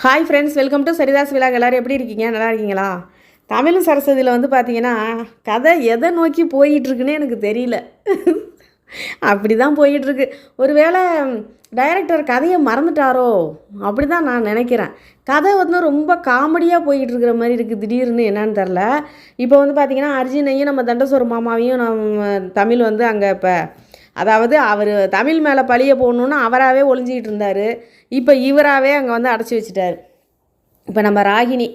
Hi friends welcome to Saritha's விழா எல்லோரும் எப்படி இருக்கீங்க? நல்லா இருக்கீங்களா? தமிழும் சரஸ்வதியில் வந்து பார்த்தீங்கன்னா கதை எதை நோக்கி போயிட்டுருக்குன்னு எனக்கு தெரியல. அப்படி தான் போயிட்டுருக்கு. ஒருவேளை டைரக்டர் கதையை மறந்துட்டாரோ? அப்படி தான் நான் நினைக்கிறேன். கதை வந்து ரொம்ப காமெடியாக போய்கிட்டு இருக்கிற மாதிரி இருக்குது திடீர்னு என்னன்னு தெரில இப்போ வந்து பார்த்திங்கன்னா அர்ஜுனையும் நம்ம தண்டசோர் மாமாவையும் நம்ம தமிழ் வந்து அங்கே இப்போ அதாவது அவர் தமிழ் மேலே பழிய போடணுன்னு அவராகவே ஒளிஞ்சிக்கிட்டு இருந்தார். இப்போ இவராகவே அங்கே வந்து அடைச்சி வச்சுட்டார். இப்போ நம்ம ராகினி.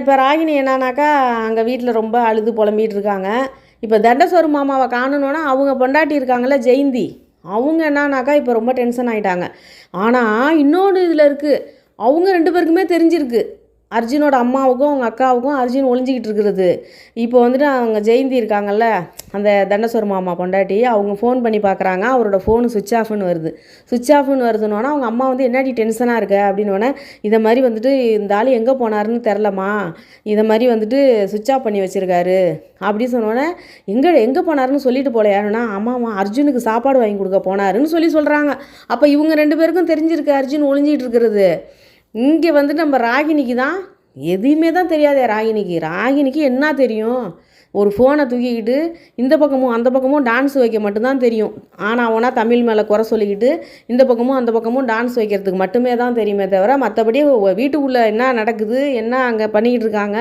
இப்போ ராகினி என்னன்னாக்கா அங்கே வீட்டில் ரொம்ப அழுது புலம்பிகிட்டு இருக்காங்க. இப்போ தண்டசோறு மாமாவை காணணுன்னா அவங்க பொண்டாட்டி இருக்காங்கள ஜெயந்தி. அவங்க என்னன்னாக்கா இப்போ ரொம்ப டென்ஷன் ஆகிட்டாங்க ஆனால் இன்னொன்று இதில் இருக்குது அவங்க ரெண்டு பேருக்குமே தெரிஞ்சிருக்கு. அர்ஜுனோட அம்மாவுக்கும் அவங்க அக்காவுக்கும் அர்ஜுன் ஒளிஞ்சிக்கிட்டு இருக்கிறது. இப்போ வந்துட்டு அவங்க ஜெயந்தி இருக்காங்கல்ல அந்த தண்டசோர் மாமா பொண்டாட்டி அவங்க ஃபோன் பண்ணி பார்க்குறாங்க அவரோட ஃபோனு சுவிட்ச் ஆஃப்னு வருது. சுவிட்ச் ஆஃப்னு வருதுன்னொன்னே அவங்க அம்மா வந்து என்னடி டென்ஷனாக இருக்க? அப்படின்னோடனே இதை மாதிரி வந்துட்டு இந்த ஆள் எங்கே போனாருன்னு தெரிலம்மா இதை மாதிரி வந்துட்டு சுவிட்ச் ஆஃப் பண்ணி வச்சுருக்காரு. அப்படி சொன்னோடனே எங்கே எங்கே போனாருன்னு சொல்லிட்டு போல யாருன்னா அம்மாமா அர்ஜுனுக்கு சாப்பாடு வாங்கி கொடுக்க போனாருன்னு சொல்லி சொல்கிறாங்க அப்போ இவங்க ரெண்டு பேருக்கும் தெரிஞ்சிருக்கு அர்ஜுன் ஒளிஞ்சிட்டு இருக்கிறது. இங்கே வந்துட்டு நம்ம ராகினிக்கு தான் எதுவுமே தான் தெரியாதே ராகினிக்கு. ராகினிக்கு என்ன தெரியும்? ஒரு ஃபோனை தூக்கிக்கிட்டு இந்த பக்கமும் அந்த பக்கமும் டான்ஸ் வைக்க மட்டும்தான் தெரியும். ஆனால் அவனா தமிழ் மேலே குறை சொல்லிக்கிட்டு இந்த பக்கமும் அந்த பக்கமும் டான்ஸ் வைக்கிறதுக்கு மட்டுமே தான் தெரியுமே தவிர மற்றபடி வீட்டுக்குள்ளே என்ன நடக்குது என்ன அங்கே பண்ணிக்கிட்டு இருக்காங்க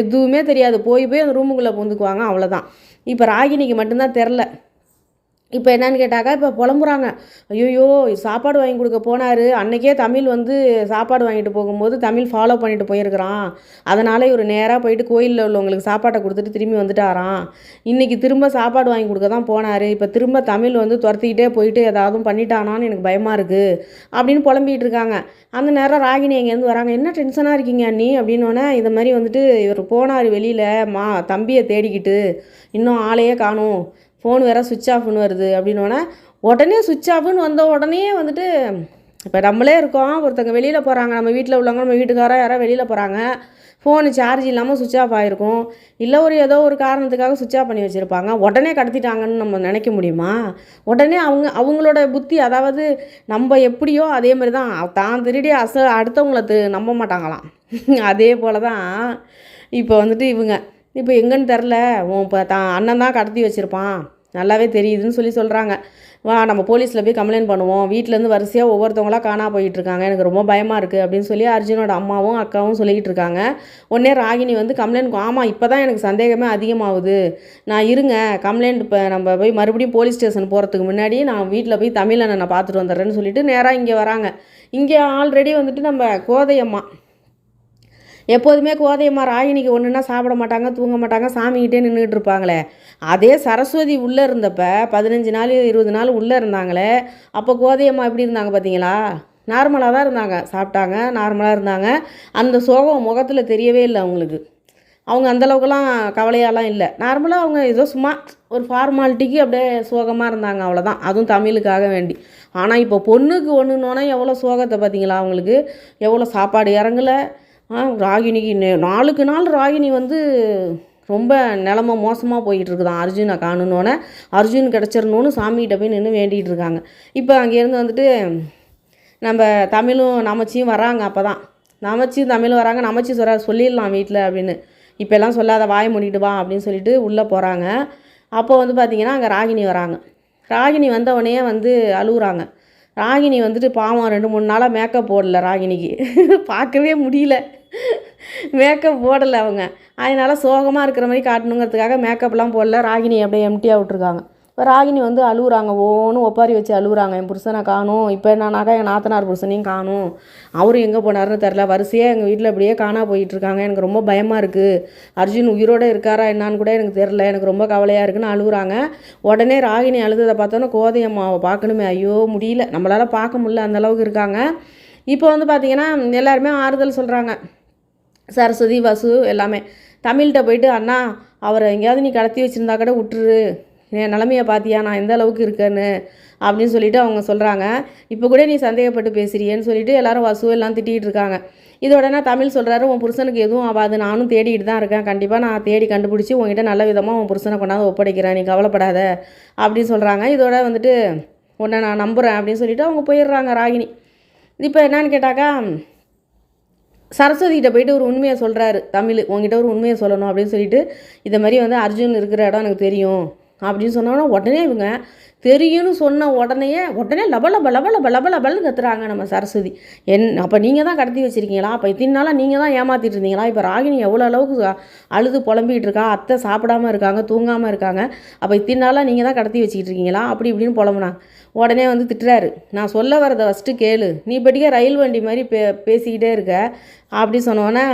எதுவுமே தெரியாது. போய் போய் அந்த ரூமுக்குள்ளே பூந்துக்குவாங்க அவ்வளோதான் இப்போ ராகினிக்கு மட்டும்தான் தெரில. இப்போ என்னன்னு கேட்டாக்கா இப்போ புலம்புறாங்க. ஐயோ சாப்பாடு வாங்கி கொடுக்க போனார். அன்றைக்கே தமிழ் வந்து சாப்பாடு வாங்கிட்டு போகும்போது தமிழ் ஃபாலோ பண்ணிட்டு போயிருக்கிறான். அதனால் இவர் நேராக போயிட்டு கோயிலில் உள்ளவங்களுக்கு சாப்பாட்டை கொடுத்துட்டு திரும்பி வந்துட்டாராம். இன்றைக்கி திரும்ப சாப்பாடு வாங்கி கொடுக்க தான் போனார். இப்போ திரும்ப தமிழ் வந்து துரத்திக்கிட்டே போயிட்டு ஏதாவது பண்ணிட்டானான்னு எனக்கு பயமாக இருக்குது அப்படின்னு புலம்பிகிட்டு இருக்காங்க. அந்த நேரம் ராகினி எங்கேருந்து வராங்க. என்ன டென்ஷனாக இருக்கீங்க நீ அப்படின்னோடனே இது மாதிரி வந்துட்டு இவர் போனார் வெளியில் மா தம்பியை தேடிக்கிட்டு இன்னும் ஆளையே காணும். ஃபோன் வேறு சுவிட்ச் ஆஃப்னு வருது அப்படின்னோடனே உடனே சுவிட்ச் ஆஃப்னு வந்த உடனே வந்துட்டு இப்போ நம்மளே இருக்கோம் ஒருத்தங்க வெளியில் போகிறாங்க நம்ம வீட்டில் உள்ளவங்க நம்ம வீட்டுக்காரோ யாரோ வெளியில் போகிறாங்க ஃபோனு சார்ஜ் இல்லாமல் சுவிட்ச் ஆஃப் ஆகிருக்கும் இல்லை ஒரு ஏதோ ஒரு காரணத்துக்காக சுவிட்ச் ஆஃப் பண்ணி வச்சுருப்பாங்க உடனே கடத்திட்டாங்கன்னு நம்ம நினைக்க முடியுமா? உடனே அவங்க அவங்களோட புத்தி அதாவது நம்ம எப்படியோ அதே மாதிரி தான் தான் திருடி அச அடுத்தவங்கள நம்ப மாட்டாங்களாம். அதே போல் தான் இப்போ வந்துட்டு இவங்க இப்போ எங்கன்னு தெரில. உன் இப்போ தான் அண்ணன் தான் கடத்தி வச்சுருப்பான். நல்லாவே தெரியுதுன்னு சொல்லி சொல்கிறாங்க வா நம்ம போலீஸில் போய் கம்ப்ளைண்ட் பண்ணுவோம். வீட்டிலேருந்து வரிசையாக ஒவ்வொருத்தவங்களா காணா போயிட்டுருக்காங்க. எனக்கு ரொம்ப பயமாக இருக்குது அப்படின்னு சொல்லி அர்ஜுனோட அம்மாவும் அக்காவும் சொல்லிக்கிட்டு இருக்காங்க. உடனே ராகினி வந்து கம்ப்ளைண்ட் ஆமாம் இப்போ தான் எனக்கு சந்தேகமே அதிகமாகுது. நான் இருங்க. கம்ப்ளைண்ட் இப்போ நம்ம போய் மறுபடியும் போலீஸ் ஸ்டேஷன் போகிறதுக்கு முன்னாடி நான் வீட்டில் போய் தமிழ் அண்ணனை பார்த்துட்டு வந்துடுறேன்னு சொல்லிட்டு நேராக இங்கே வராங்க. இங்கே ஆல்ரெடி வந்துட்டு நம்ம கோதையம்மா எப்போதுமே கோதையம்மா ராகினிக்கு ஒன்றுனா சாப்பிட மாட்டாங்க தூங்க மாட்டாங்க சாமிக்கிட்டே நின்றுட்டு இருப்பாங்களே. அதே சரஸ்வதி உள்ளே இருந்தப்போ பதினஞ்சு நாள் இருபது நாள் உள்ளே இருந்தாங்களே அப்போ கோதையம்மா எப்படி இருந்தாங்க பார்த்தீங்களா நார்மலாக தான் இருந்தாங்க. சாப்பிட்டாங்க நார்மலாக இருந்தாங்க. அந்த சோகம் முகத்தில் தெரியவே இல்லை அவங்களுக்கு. அவங்க அந்தளவுக்குலாம் கவலையாலாம் இல்லை. நார்மலாக அவங்க ஏதோ சும்மா ஒரு ஃபார்மாலிட்டிக்கு அப்படியே சோகமாக இருந்தாங்க அவ்வளோதான் அதுவும் தமிழுக்காக வேண்டி. ஆனால் இப்போ பொண்ணுக்கு ஒன்றுனோன்னா எவ்வளோ சோகத்தை பார்த்தீங்களா அவங்களுக்கு? எவ்வளோ சாப்பாடு இறங்கலை? ராகினிக்கு நாளுக்கு நாள் ராகினி வந்து ரொம்ப நிலமை மோசமாக போயிட்டு இருக்குதான் அர்ஜுனை காணணுன்னே அர்ஜுன் கிடச்சிடணுன்னு சாமிகிட்ட போய் நின்று வேண்டிகிட்டு இருக்காங்க இப்போ அங்கேருந்து வந்துட்டு நம்ம தமிழும் நமச்சியும் வராங்க அப்போ தான் நமச்சியும் தமிழும் வராங்க நமச்சி சொல்கிற சொல்லிடலாம் வீட்டில் அப்படின்னு. இப்போ எல்லாம் சொல்லாத வாய் மூடிட்டு வா அப்படின்னு சொல்லிட்டு உள்ளே போகிறாங்க அப்போ வந்து பார்த்திங்கன்னா அங்கே ராகினி வராங்க. ராகினி வந்தவொடனே வந்து அழுகுறாங்க. ராகினி வந்துட்டு பாவம் ரெண்டு மூணு நாளாக மேக்கப் போடல ராகினிக்கு. பார்க்கவே முடியல. மேக்கப் போடலை அவங்க. அதனால் சோகமாக இருக்கிற மாதிரி காட்டணுங்கிறதுக்காக மேக்கப்லாம் போடல. ராகினி அப்படியே எம்டியாக விட்ருக்காங்க இப்போ ராகினி வந்து அழுகுறாங்க ஓன்னு ஒப்பாரி வச்சு அழுகுறாங்க என் புருஷனை காணும். இப்போ என்னன்னாக்கா என் நாத்தனார் புருஷனையும் காணும். அவரும் எங்கே போனாருன்னு தெரில வரிசையாக எங்கள் வீட்டில் அப்படியே காணா போயிட்டுருக்காங்க. எனக்கு ரொம்ப பயமாக இருக்குது அர்ஜுன் உயிரோடு இருக்காரா என்னான்னு கூட எனக்கு தெரில எனக்கு ரொம்ப கவலையாக இருக்குன்னு அழுகுறாங்க உடனே ராகினி அழுததை பார்த்தோன்னே கோதையம்மாவை பார்க்கணுமே. ஐயோ முடியல. நம்மளால் பார்க்க முடியல. அந்தளவுக்கு இருக்காங்க. இப்போ வந்து பார்த்திங்கன்னா எல்லாருமே ஆறுதல் சொல்கிறாங்க சரஸ்வதி வசு எல்லாமே. தமிழ்கிட்ட போயிட்டு அண்ணா அவரை எங்கேயாவது நீ கடத்தி வச்சுருந்தா கூட விட்டுரு. என் நிலமைய பார்த்தியா நான் எந்த அளவுக்கு இருக்கேன்னு. அப்படின்னு சொல்லிட்டு அவங்க சொல்கிறாங்க இப்போ கூட நீ சந்தேகப்பட்டு பேசுறியேன்னு சொல்லிட்டு எல்லாரும் வசு எல்லாம் திட்டிகிட்டு இருக்காங்க. இதோட நான் தமிழ் சொல்கிறாரு உன் புருஷனுக்கு எதுவும் ஆகாது நானும் தேடிட்டு தான் இருக்கேன். கண்டிப்பாக நான் தேடி கண்டுபிடிச்சி உங்ககிட்ட நல்ல விதமாக உன் புருஷனை கொண்டாந்து ஒப்படைக்கிறேன். நீ கவலைப்படாத. அப்படின்னு சொல்கிறாங்க இதோட வந்துட்டு உன்னை நான் நம்புகிறேன் அப்படின்னு சொல்லிட்டு அவங்க போயிடுறாங்க ராகினி இப்போ என்னன்னு கேட்டாக்கா சரஸ்வதிகிட்ட போயிட்டு ஒரு உண்மையை சொல்கிறாரு தமிழ் உங்ககிட்ட ஒரு உண்மையை சொல்லணும் அப்படின்னு சொல்லிட்டு இதை மாதிரி வந்து அர்ஜுன் இருக்கிற இடம் எனக்கு தெரியும் அப்படின்னு சொன்னோன்னா உடனே இவங்க தெரியும்னு சொன்ன உடனே உடனே லபல பலபல பலபல லப கத்துறாங்க நம்ம சரஸ்வதி. என் அப்போ நீங்கள் தான் கடத்தி வச்சுருக்கீங்களா? அப்போ இத்தனை நாளாக நீங்கள் தான் ஏமாற்றிட்டு இருந்தீங்களா? இப்போ ராகினி எவ்வளோ அளவுக்கு அழுது புலம்பிகிட்டு இருக்கா? அத்தை சாப்பிடாம இருக்காங்க தூங்காமல் இருக்காங்க. அப்போ இத்தனை நாளாக நீங்கள் தான் கடத்தி வச்சுக்கிட்டு இருக்கீங்களா? அப்படி இப்படின்னு புலம்புனாங்க. உடனே வந்து திட்டுறாரு. நான் சொல்ல வரதை ஃபஸ்ட்டு கேளு. நீ இப்படிக்கே ரயில் வண்டி மாதிரி பே பேசிக்கிட்டே இருக்க. அப்படி சொன்னோன்னே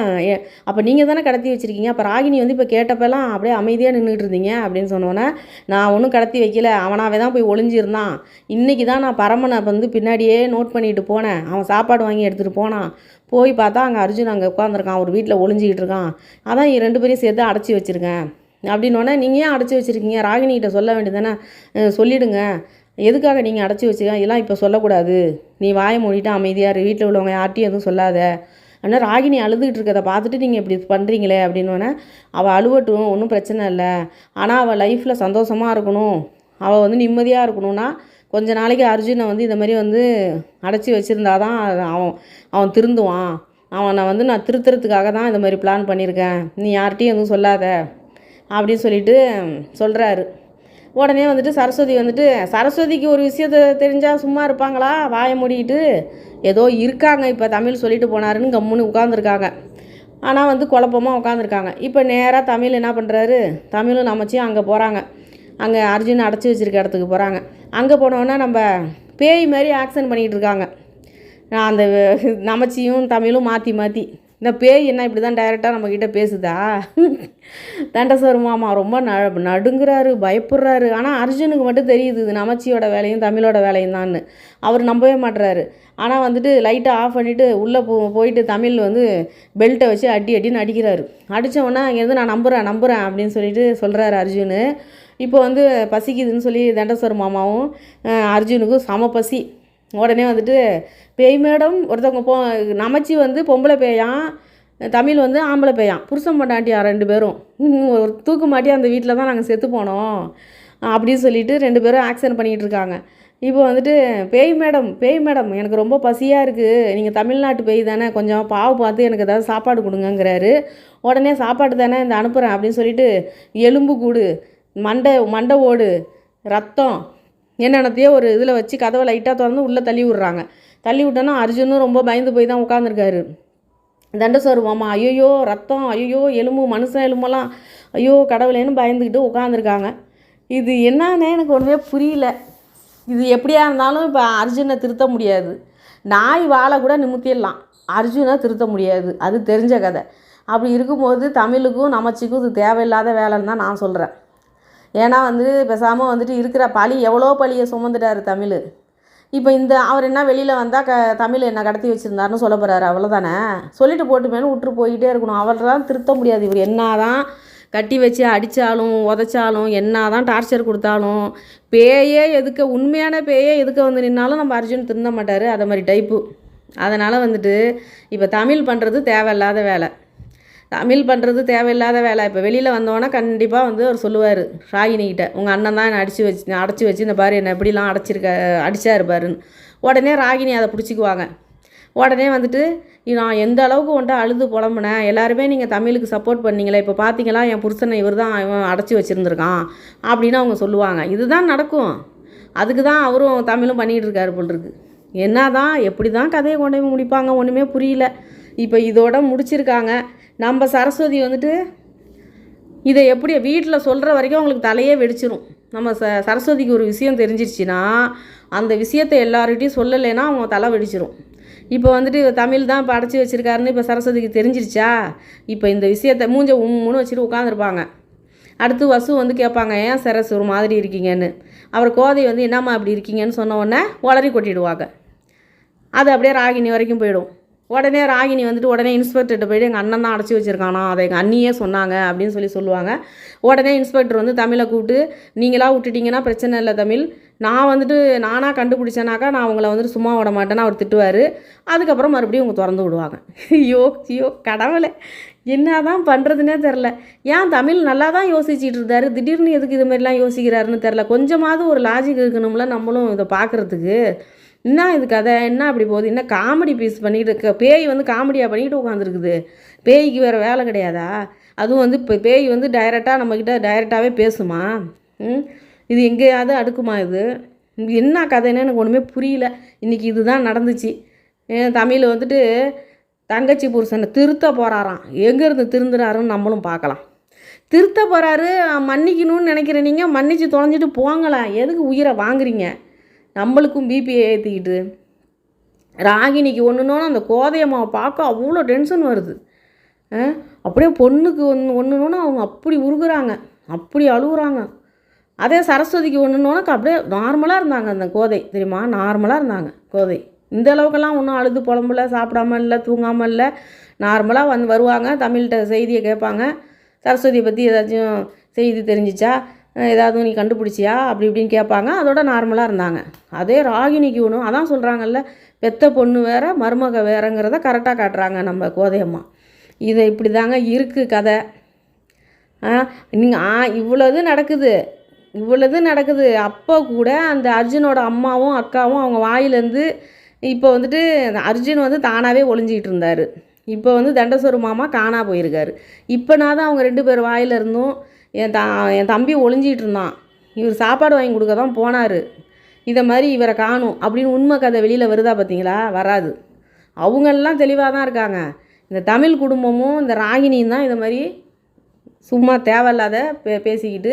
அப்போ நீங்கள் தானே கடத்தி வச்சுருக்கீங்க? அப்போ ராகினி வந்து இப்போ கேட்டப்பெல்லாம் அப்படியே அமைதியாக நின்றுட்டு இருந்தீங்க அப்படின்னு சொன்னோன்னே நான் ஒன்றும் கடத்தி வைக்கல. அவனாவே தான் போய் ஒளிஞ்சிருந்தான். இன்றைக்கி தான் நான் பரமனை வந்து பின்னாடியே நோட் பண்ணிட்டு போனேன். அவன் சாப்பாடு வாங்கி எடுத்துகிட்டு போனான். போய் பார்த்தா அங்கே அர்ஜுன் அங்கே உட்காந்துருக்கான் ஒரு வீட்டில் ஒளிஞ்சிக்கிட்டு இருக்கான். அதான் ரெண்டு பேரையும் சேர்த்து அடைச்சி வச்சுருக்கேன். அப்படின்னோடனே நீங்கள் ஏன் அடைச்சி வச்சுருக்கீங்க? ராகினிகிட்ட சொல்ல வேண்டியதானே சொல்லிவிடுங்க எதுக்காக நீங்கள் அடைச்சி வச்சுக்க இதெல்லாம் இப்போ சொல்லக்கூடாது. நீ வாய மூடிட்டு அமைதியாக வீட்டில் உள்ளவங்க யார்ட்டையும் எதுவும் சொல்லாத. ஆனால் ராகினி அழுதுகிட்டு இருக்கதை பார்த்துட்டு நீங்கள் இப்படி பண்ணுறீங்களே அப்படின்னோடனே அவள் அழுவட்டும். ஒன்றும் பிரச்சனை இல்லை. ஆனால் அவள் லைஃப்பில் சந்தோஷமாக இருக்கணும். அவள் வந்து நிம்மதியாக இருக்கணும்னா கொஞ்ச நாளைக்கு அர்ஜுனை வந்து இந்த மாதிரி வந்து அடைச்சி வச்சுருந்தா தான் அவன் அவன் திருந்துவான். அவனை வந்து நான் திருத்துறதுக்காக தான் இந்த மாதிரி பிளான் பண்ணியிருக்கேன். நீ யார்கிட்டையும் எதுவும் சொல்லாத அப்படின்னு சொல்லிட்டு சொல்கிறாரு உடனே வந்துட்டு சரஸ்வதி வந்துட்டு சரஸ்வதிக்கு ஒரு விஷயத்த தெரிஞ்சால் சும்மா இருப்பாங்களா? வாயை மூடிக்கிட்டு ஏதோ இருக்காங்க இப்போ தமிழ் சொல்லிட்டு போனாருன்னு கம்முன்னு உட்காந்துருக்காங்க ஆனால் வந்து குழப்பமாக உட்காந்துருக்காங்க இப்போ நேராக தமிழ் என்ன பண்ணுறாரு தமிழும் நமச்சியும் அங்கே போகிறாங்க அங்கே அர்ஜுன் அடைச்சி வச்சுருக்க இடத்துக்கு போகிறாங்க அங்கே போனோன்னா நம்ம பேய் மாதிரி ஆக்ஷன் பண்ணிகிட்டு இருக்காங்க. நான் அந்த நமச்சியும் தமிழும் மாற்றி மாற்றி இந்த பேய் என்ன இப்படி தான் டைரெக்டாக நம்மக்கிட்ட பேசுதா? தண்டசோர் மாமா ரொம்ப ந நடுங்குறாரு பயப்படுறாரு. ஆனால் அர்ஜுனுக்கு மட்டும் தெரியுது இது நமச்சியோட வேலையும் தமிழோட வேலையும் தான்னு. அவர் நம்பவே மாட்டுறாரு ஆனால் வந்துட்டு லைட்டை ஆஃப் பண்ணிவிட்டு உள்ளே போ போயிட்டு தமிழ் வந்து பெல்ட்டை வச்சு அடி அடின்னு அடிக்கிறாரு. அடித்த அங்கேருந்து நான் நம்புகிறேன் நம்புகிறேன் அப்படின்னு சொல்லிட்டு சொல்கிறாரு அர்ஜுனு. இப்போ வந்து பசிக்குதுன்னு சொல்லி தண்டசோர் மாமாவும் அர்ஜுனுக்கும் சம பசி. உடனே வந்துட்டு பேய் மேடம் ஒருத்தவங்க போ நமச்சி வந்து பொம்பளை பேயான் தமிழ் வந்து ஆம்பளை பேயான் புருஷன் பொண்டாட்டியா ரெண்டு பேரும்? ஒரு தூக்கு மாட்டி அந்த வீட்டில் தான் நாங்கள் செத்து போனோம். அப்படின்னு சொல்லிட்டு ரெண்டு பேரும் ஆக்சிடென்ட் பண்ணிகிட்டு இருக்காங்க. இப்போ வந்துட்டு பேய் மேடம் பேய் மேடம் எனக்கு ரொம்ப பசியாக இருக்குது நீங்கள் தமிழ்நாட்டு பேய் தானே? கொஞ்சம் பாவு பார்த்து எனக்கு ஏதாவது சாப்பாடு கொடுங்கங்கிறாரு. உடனே சாப்பாடு தானே இந்த அனுப்புகிறேன் அப்படின்னு சொல்லிட்டு எலும்பு கூடு. மண்டை மண்டை ஓடு ரத்தம் என்னென்னத்தையோ ஒரு இதில் வச்சு கதவை லைட்டாக திறந்து உள்ளே தள்ளி விட்றாங்க. தள்ளி விட்டோன்னா அர்ஜுனும் ரொம்ப பயந்து போய் தான் உட்காந்துருக்காரு தண்டசோறு மாமா ஐயோ ரத்தம் ஐயோ எலும்பு மனுஷன் எலும்பெல்லாம் ஐயோ கடவுளேன்னு பயந்துக்கிட்டு உட்காந்துருக்காங்க இது என்னன்னு எனக்கு ஒன்றுமே புரியல. இது எப்படியா இருந்தாலும் இப்போ அர்ஜுனை திருத்த முடியாது. நாய் வாழை கூட நிமித்திடலாம். அர்ஜுனை திருத்த முடியாது. அது தெரிஞ்ச கதை. அப்படி இருக்கும்போது தமிழுக்கும் நமச்சிக்கும் இது தேவையில்லாத வேலைன்னு தான் நான் சொல்கிறேன் ஏன்னா வந்து பேசாமல் வந்துட்டு இருக்கிற பழி எவ்வளோ பழியை சுமந்துட்டார் தமிழ். இப்போ இந்த அவர் என்ன வெளியில் வந்தால் க தமிழ் என்ன கடத்தி வச்சுருந்தாருன்னு சொல்ல போகிறாரு அவ்வளோதானே சொல்லிட்டு போட்டுமேனு விட்டுட்டு போயிட்டே இருக்கணும். அவரை தான் திருத்த முடியாது. இவர் என்ன தான் கட்டி வச்சு அடித்தாலும் உதைச்சாலும் என்ன தான் டார்ச்சர் கொடுத்தாலும் பேயே எதுக்க உண்மையான பேயே எதுக்க வந்து நின்னாலும் நம்ம அர்ஜுன் திருந்த மாட்டார். அதை மாதிரி டைப்பு அதனால் வந்துட்டு இப்போ தமிழ் பண்ணுறது தேவையில்லாத வேலை. தமிழ் பண்ணுறது தேவையில்லாத வேலை. இப்போ வெளியில் வந்தோன்னா கண்டிப்பாக வந்து அவர் சொல்லுவார் ராகினிகிட்ட உங்கள் அண்ணன் தான் என்னை அடித்து வச்சு அடைச்சி வச்சு இந்த பாரு என்னை எப்படிலாம் அடைச்சிருக்க அடித்தா பாருன்னு. உடனே ராகினி அதை பிடிச்சிக்குவாங்க. உடனே வந்துட்டு நான் எந்த அளவுக்கு உன்ட்ட அழுது புலம்புனேன்? எல்லாருமே நீங்கள் தமிழுக்கு சப்போர்ட் பண்ணீங்களே. இப்போ பார்த்தீங்களா என் புருஷனை இவர் தான் இவன் அடைச்சி வச்சுருந்துருக்கான். அப்படின்னு அவங்க சொல்லுவாங்க. இதுதான் நடக்கும். அதுக்கு தான் அவரும் தமிழும் பண்ணிகிட்டு இருக்காரு போல் இருக்கு. என்ன தான் எப்படி தான் கதையை கொண்டு போய் முடிப்பாங்க ஒன்றுமே புரியல. இப்போ இதோட முடிச்சிருக்காங்க. நம்ம சரஸ்வதி வந்துட்டு இதை எப்படி வீட்டில் சொல்கிற வரைக்கும் அவங்களுக்கு தலையே வெடிச்சிரும். நம்ம ச சரஸ்வதிக்கு ஒரு விஷயம் தெரிஞ்சிருச்சுன்னா அந்த விஷயத்தை எல்லார்கிட்டையும் சொல்லலைன்னா அவங்க தலை வெடிச்சிரும். இப்போ வந்துட்டு தமிழ் தான் இப்போ அடைச்சி வச்சிருக்காருன்னு இப்போ சரஸ்வதிக்கு தெரிஞ்சிருச்சா? இப்போ இந்த விஷயத்தை மூஞ்ச உம்முன்னு வச்சுட்டு உட்காந்துருப்பாங்க அடுத்து வசு வந்து கேட்பாங்க ஏன் சரஸ் ஒரு மாதிரி இருக்கீங்கன்னு? அவர் கோதை வந்து என்னம்மா அப்படி இருக்கீங்கன்னு சொன்ன உடனே உளறி கொட்டிடுவாங்க. அது அப்படியே ராகினி வரைக்கும் போயிடும். உடனே ராகினி வந்துட்டு உடனே இன்ஸ்பெக்டர்கிட்ட போயிட்டு எங்கள் அண்ணன் தான் அடைச்சி வச்சுருக்கானா அதை எங்கள் அண்ணியே சொன்னாங்க அப்படின்னு சொல்லி சொல்லுவாங்க. உடனே இன்ஸ்பெக்டர் வந்து தமிழை கூப்பிட்டு நீங்களா விட்டுட்டிங்கன்னா பிரச்சனை இல்லை தமிழ். நான் வந்துட்டு நானாக கண்டுபிடிச்சேனாக்கா நான் அவங்கள வந்துட்டு சும்மா விட மாட்டேன்னு அவர் திட்டுவார். அதுக்கப்புறம் மறுபடியும் அவங்க திறந்து விடுவாங்க. ஐயோ ஐயோ கடவுளை. என்ன தான் பண்ணுறதுனே தெரில ஏன் தமிழ் நல்லா தான் யோசிச்சுட்டு இருந்தார் திடீர்னு எதுக்கு இது மாதிரிலாம் யோசிக்கிறாருன்னு தெரில கொஞ்சமாவது ஒரு லாஜிக் இருக்கணும்ல நம்மளும் இதை பார்க்குறதுக்கு. என்ன இது கதை? என்ன அப்படி போகுது? என்ன காமெடி பீஸ் பண்ணிக்கிட்டு இருக்க? பேய் வந்து காமெடியாக பண்ணிக்கிட்டு உட்காந்துருக்குது பேய்க்கு வேறு வேலை கிடையாதா? அதுவும் வந்து இப்போ பேய் வந்து டைரெக்டாக நம்மக்கிட்ட டைரெக்டாகவே பேசுமா? ம்? இது எங்கேயாவது அடுக்குமா இது? இது என்ன கதைன்னு எனக்கு ஒன்றுமே புரியல. இன்றைக்கி இதுதான் நடந்துச்சு. தமிழ் வந்துட்டு தங்கச்சி புருஷனை திருத்த போகிறாராம் எங்கேருந்து திருந்துறாருன்னு நம்மளும் பார்க்கலாம். திருத்த போகிறாரு மன்னிக்கணும்னு நினைக்கிற நீங்கள் மன்னிச்சு தொலைஞ்சிட்டு போங்களேன். எதுக்கு உயிரை வாங்குறீங்க? நம்மளுக்கும் பிபி ஏற்றிக்கிட்டு ராகினிக்கு ஒன்றுனோன்னு அந்த கோதையம்மாவை பார்க்க அவ்வளோ டென்ஷன் வருது. ஆ, அப்படியே பொண்ணுக்கு ஒன்று ஒன்றுனோன்னு அவங்க அப்படி உருகுறாங்க. அப்படி அழுகுறாங்க அதே சரஸ்வதிக்கு ஒன்றுனோன்னு அப்படியே நார்மலாக இருந்தாங்க அந்த கோதை. தெரியுமா? நார்மலாக இருந்தாங்க கோதை. இந்த அளவுக்கெல்லாம் ஒன்றும் அழுது புலம்புல சாப்பிடாம இல்லை தூங்காமல் இல்லை. நார்மலாக வந்து வருவாங்க தமிழ்கிட்ட செய்தியை கேட்பாங்க. சரஸ்வதியை பற்றி ஏதாச்சும் செய்தி தெரிஞ்சிச்சா? ஏதாவது நீ கண்டுபிடிச்சியா? அப்படி இப்படின்னு கேட்பாங்க. அதோட நார்மலாக இருந்தாங்க. அதே ராகினிக்கு ஒன்று அதான் சொல்கிறாங்கல்ல பெத்த பொண்ணு வேற மருமக வேறங்கிறத கரெக்டாக காட்டுறாங்க நம்ம கோதையம்மா. இதை இப்படி தாங்க இருக்குது கதை நீங்கள் ஆ இவ்வளோது நடக்குது. இவ்வளோது நடக்குது. அப்போ கூட அந்த அர்ஜுனோட அம்மாவும் அக்காவும் அவங்க வாயிலேருந்து இப்போ வந்துட்டு அர்ஜுன் வந்து தானாகவே ஒளிஞ்சிக்கிட்டு இருந்தார். இப்போ வந்து தண்டசோறு மாமா காணா போயிருக்காரு. இப்போனா தான் அவங்க ரெண்டு பேர் வாயிலிருந்தும் இருந்தும் என் தா என் தம்பி ஒளிஞ்சிக்கிட்டு இருந்தான் இவர் சாப்பாடு வாங்கி கொடுக்க தான் போனார். இதை மாதிரி இவரை காணும் அப்படின்னு உண்மை கதை வெளியில் வருதா பார்த்தீங்களா? வராது. அவங்கெல்லாம் தெளிவாக தான் இருக்காங்க. இந்த தமிழ் குடும்பமும் இந்த ராகினியும் தான் இதை மாதிரி சும்மா தேவையில்லாத பே பேசிக்கிட்டு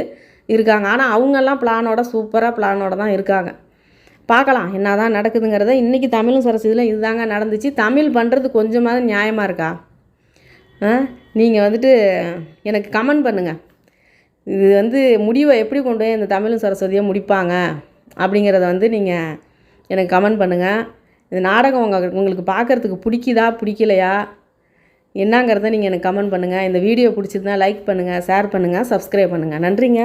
இருக்காங்க. ஆனால் அவங்கெல்லாம் பிளானோட சூப்பராக பிளானோட தான் இருக்காங்க. பார்க்கலாம் என்ன தான் நடக்குதுங்கிறத. இன்றைக்கி தமிழும் சரஸ்வதியிலும் இதுதாங்க நடந்துச்சு. தமிழ் பண்ணுறது கொஞ்சமாவது நியாயமாக இருக்கா? ஆ? நீங்கள் வந்துட்டு எனக்கு கமெண்ட் பண்ணுங்கள் இது வந்து முடிவை எப்படி கொண்டு போய் இந்த தமிழும் சரஸ்வதியும் முடிப்பாங்க அப்படிங்கிறத வந்து நீங்கள் எனக்கு கமெண்ட் பண்ணுங்கள் இந்த நாடகம் உங்கள் உங்களுக்கு பார்க்குறதுக்கு பிடிக்குதா பிடிக்கலையா? என்னங்கிறத நீங்கள் எனக்கு கமெண்ட் பண்ணுங்கள் இந்த வீடியோ பிடிச்சிருந்தா லைக் பண்ணுங்கள் ஷேர் பண்ணுங்கள் சப்ஸ்கிரைப் பண்ணுங்கள் நன்றிங்க.